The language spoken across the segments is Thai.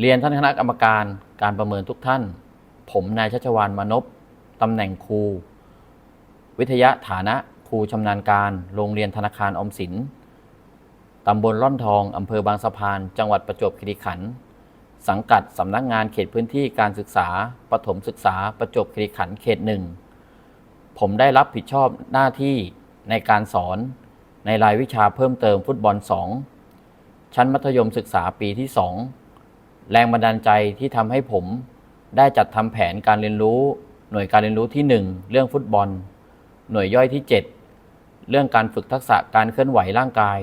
เรียนท่านคณะกรรมการการประเมินทุกท่าน ผมนายชัชวานมานพตำแหน่งครู วิทยาฐานะครูชำนาญการ โรงเรียนธนาคารอมสินตำบลร่อนทองอำเภอบางสะพาน จังหวัดประจวบคีรีขันธ์สังกัดสำนักงานเขตพื้นที่การศึกษาประถมศึกษาประจวบคีรีขันธ์เขตหนึ่งผมได้รับผิดชอบหน้าที่ในการสอนในรายวิชาเพิ่มเติมฟุตบอล 2 ชั้นมัธยมศึกษาปีที่ 2 แรงบันดาลใจที่ทำให้ผมได้จัดทำแผนการเรียนรู้ หน่วยการเรียนรู้ที่ 1 เรื่องฟุตบอล หน่วยย่อยที่ 7 เรื่องการฝึกทักษะการเคลื่อนไหวร่างกาย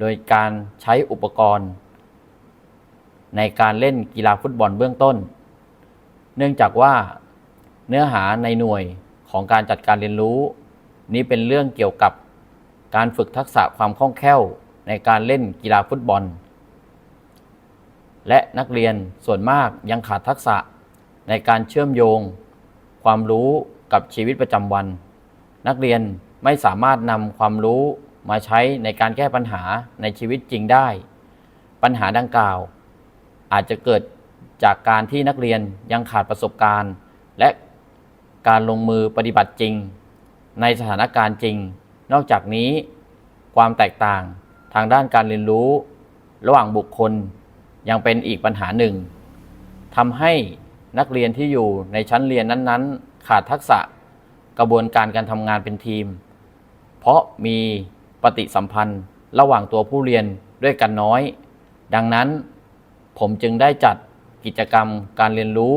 โดยการใช้อุปกรณ์ ในการเล่นกีฬาฟุตบอลเบื้องต้น เนื่องจากว่าเนื้อหาในหน่วยของการจัดการเรียนรู้ นี้เป็นเรื่องเกี่ยวกับการฝึกทักษะความคล่องแคล่วในการเล่นกีฬาฟุตบอล และนักเรียนส่วนมากยังขาดทักษะในการเชื่อมโยง ความรู้กับชีวิตประจำวัน นักเรียนไม่สามารถนำความรู้มาใช้ในการแก้ปัญหาในชีวิตจริงได้ ปัญหาดังกล่าว อาจจะเกิดจากการที่นักเรียนยังขาดประสบการณ์ และการลงมือปฏิบัติจริง ในสถานการณ์จริง นอกจากนี้ ความแตกต่างทางด้านการเรียนรู้ ระหว่างบุคคล ยังเป็นอีกปัญหาหนึ่งทำให้นักเรียนที่อยู่ในชั้นเรียนนั้นๆ ขาดทักษะกระบวนการการทำงานเป็นทีม เพราะมีปฏิสัมพันธ์ระหว่างตัวผู้เรียนด้วยกันน้อย ดังนั้นผมจึงได้จัดกิจกรรมการเรียนรู้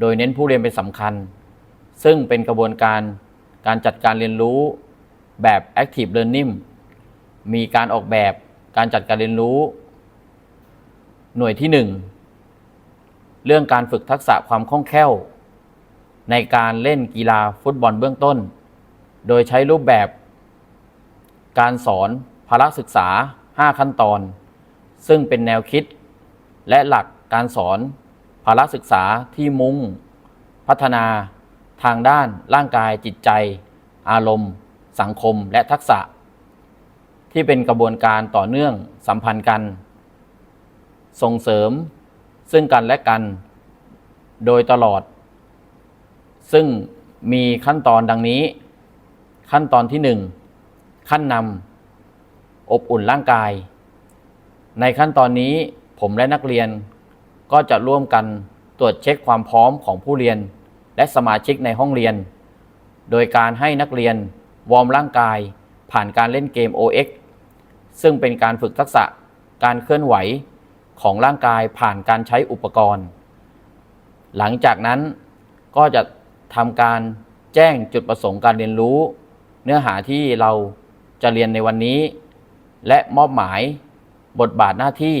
โดยเน้นผู้เรียนเป็นสำคัญ ซึ่งเป็นกระบวนการการจัดการเรียนรู้แบบ active learning มีการออกแบบการจัดการเรียนรู้ หน่วยที่ 1 เรื่องการฝึกทักษะความคล่องแคล่ว ในการเล่นกีฬาฟุตบอลเบื้องต้น โดยใช้รูปแบบ การสอนพละศึกษา 5 ขั้นตอน ซึ่งเป็นแนวคิด และหลักการสอนพละศึกษาที่มุ่ง พัฒนาทางด้านร่างกายจิตใจ อารมณ์ สังคมและทักษะ ที่เป็นกระบวนการต่อเนื่องสัมพันธ์กัน ส่งเสริมซึ่งกันและกันโดยตลอด ซึ่งมีขั้นตอนดังนี้ ขั้นตอนที่1ขั้นนำอบอุ่นร่างกาย ในขั้นตอนนี้ผมและนักเรียนก็จะร่วมกันตรวจเช็คความพร้อมของผู้เรียน และสมาชิกในห้องเรียน โดยการให้นักเรียนวอร์มร่างกายผ่านการเล่นเกม OX ซึ่งเป็นการฝึกทักษะการเคลื่อนไหว ของร่างกายผ่านการใช้อุปกรณ์ หลังจากนั้นก็จะทำการแจ้งจุดประสงค์การเรียนรู้ เนื้อหาที่เราจะเรียนในวันนี้ และมอบหมายบทบาทหน้าที่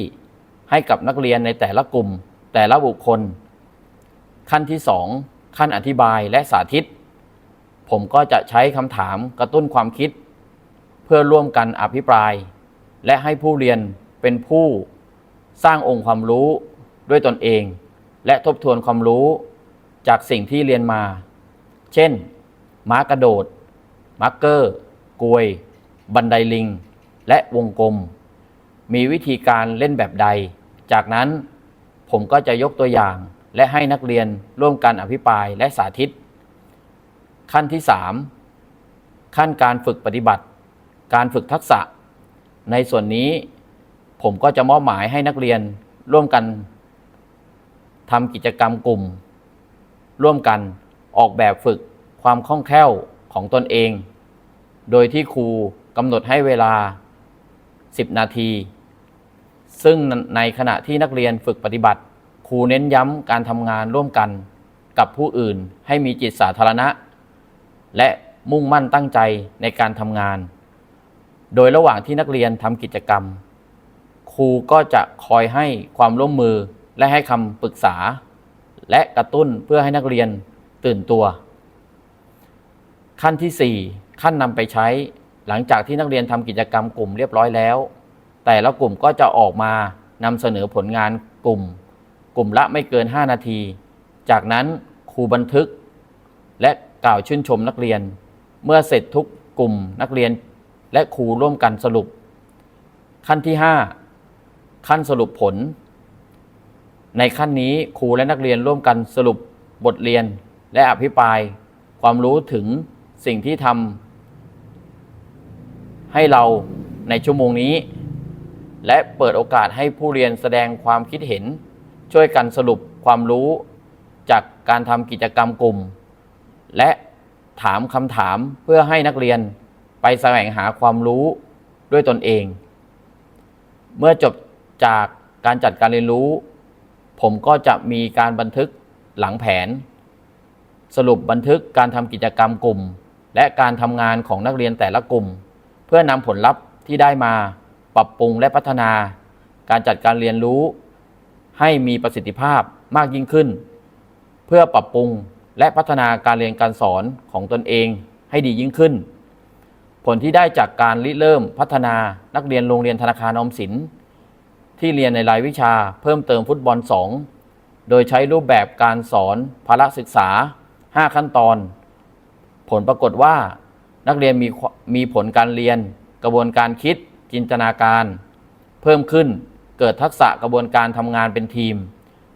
ให้กับนักเรียนในแต่ละกลุ่ม แต่ละบุคคล ขั้นที่ 2 ขั้นอธิบายและสาธิต ผมก็จะใช้คำถามกระตุ้นความคิด เพื่อร่วมกันอภิปราย และให้ผู้เรียนเป็นผู้ สร้างองค์ความรู้ด้วยตนเอง และทบทวนความรู้จากสิ่งที่เรียนมา เช่น ม้ากระโดดมาร์กเกอร์กลวย บันไดลิง และวงกลม มีวิธีการเล่นแบบใด จากนั้นผมก็จะยกตัวอย่างและให้นักเรียนร่วมกันอภิปรายและสาธิต ขั้นที่ 3 ขั้นการฝึกปฏิบัติ การฝึกทักษะ ในส่วนนี้ ผมก็จะมอบหมายให้นักเรียนร่วมกันทำกิจกรรมกลุ่ม ร่วมกันออกแบบฝึกความคล่องแคล่วของตนเอง โดยที่ครูกำหนดให้เวลา 10 นาที ซึ่งในขณะที่นักเรียนฝึกปฏิบัติ ครูเน้นย้ำการทำงานร่วมกันกับผู้อื่นให้มีจิตสาธารณะ และมุ่งมั่นตั้งใจในการทำงาน โดยระหว่างที่นักเรียนทำกิจกรรม รูก็จะคอยให้ความร่วมมือและให้คำปรึกษา และกระตุ้นเพื่อให้นักเรียนตื่นตัว ขั้นที่ 4 ขั้นนำไปใช้หลังจากที่นักเรียนทำกิจกรรมกลุ่มเรียบร้อยแล้ว แต่ละกลุ่มก็จะออกมานำเสนอผลงานกลุ่ม กลุ่มละไม่เกิน 5 นาที จากนั้นครูบันทึก และกล่าวชื่นชมนักเรียน เมื่อเสร็จทุกกลุ่มนักเรียนและครูร่วมกันสรุป ขั้นที่ 5 ขั้นสรุปผล ในขั้นนี้ครูและนักเรียนร่วมกันสรุปบทเรียนและอภิปราย ความรู้ถึงสิ่งที่ทำให้เราในชั่วโมงนี้ และเปิดโอกาสให้ผู้เรียนแสดงความคิดเห็น ช่วยกันสรุปความรู้จากการทำกิจกรรมกลุ่ม และถามคำถามเพื่อให้นักเรียนไปแสวงหาความรู้ด้วยตนเอง เมื่อจบ จากการจัดการเรียนรู้ ผมก็จะมีการบันทึกหลังแผน สรุปบันทึกการทำกิจกรรมกลุ่ม และการทำงานของนักเรียนแต่ละกลุ่ม เพื่อนำผลลัพธ์ที่ได้มาปรับปรุงและพัฒนา การจัดการเรียนรู้ ให้มีประสิทธิภาพมากยิ่งขึ้น เพื่อปรับปรุงและพัฒนาการเรียนการสอนของตนเองให้ดียิ่งขึ้น ผลที่ได้จากการริเริ่มพัฒนานักเรียนโรงเรียนธนาคารอมสิน ที่เรียนในรายวิชาเพิ่มเติมฟุตบอล 2 โดยใช้รูปแบบการสอนพละศึกษา 5 ขั้นตอน ผลปรากฏว่า นักเรียนมีมีผลการเรียน กระบวนการคิด จินตนาการ เพิ่มขึ้นเกิดทักษะกระบวนการทำงานเป็นทีม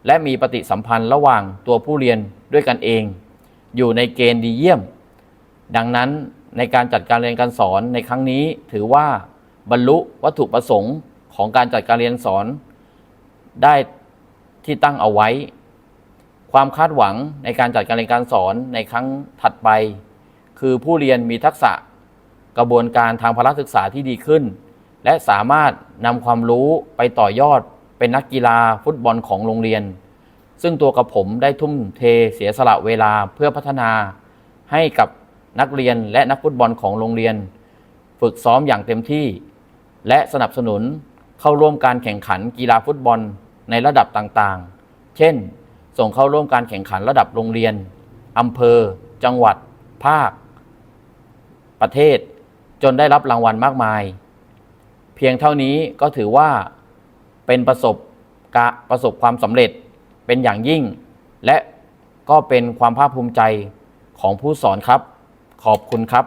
และมีปฏิสัมพันธ์ระหว่างตัวผู้เรียนด้วยกันเอง อยู่ในเกณฑ์ดีเยี่ยม ดังนั้นในการจัดการเรียนการสอนในครั้งนี้ถือว่าบรรลุวัตถุประสงค์ ของการจัดการเรียนสอนได้ที่ตั้งเอาไว้ ความคาดหวังในการจัดการเรียนการสอนในครั้งถัดไป คือผู้เรียนมีทักษะกระบวนการทางพละศึกษาที่ดีขึ้น และสามารถนำความรู้ไปต่อยอดเป็นนักกีฬาฟุตบอลของโรงเรียน ซึ่งตัวกับผมได้ทุ่มเทเสียสละเวลาเพื่อพัฒนาให้กับนักเรียนและนักฟุตบอลของโรงเรียน ฝึกซ้อมอย่างเต็มที่ และสนับสนุน เข้าร่วมการแข่งขันกีฬาฟุตบอลในระดับต่างๆ เช่น ส่งเข้าร่วมการแข่งขันระดับโรงเรียน อำเภอ จังหวัด ภาค ประเทศ จนได้รับรางวัลมากมาย เพียงเท่านี้ก็ถือว่าเป็นประสบกะประสบความสำเร็จเป็นอย่างยิ่ง และก็เป็นความภาคภูมิใจของผู้สอนครับ ขอบคุณครับ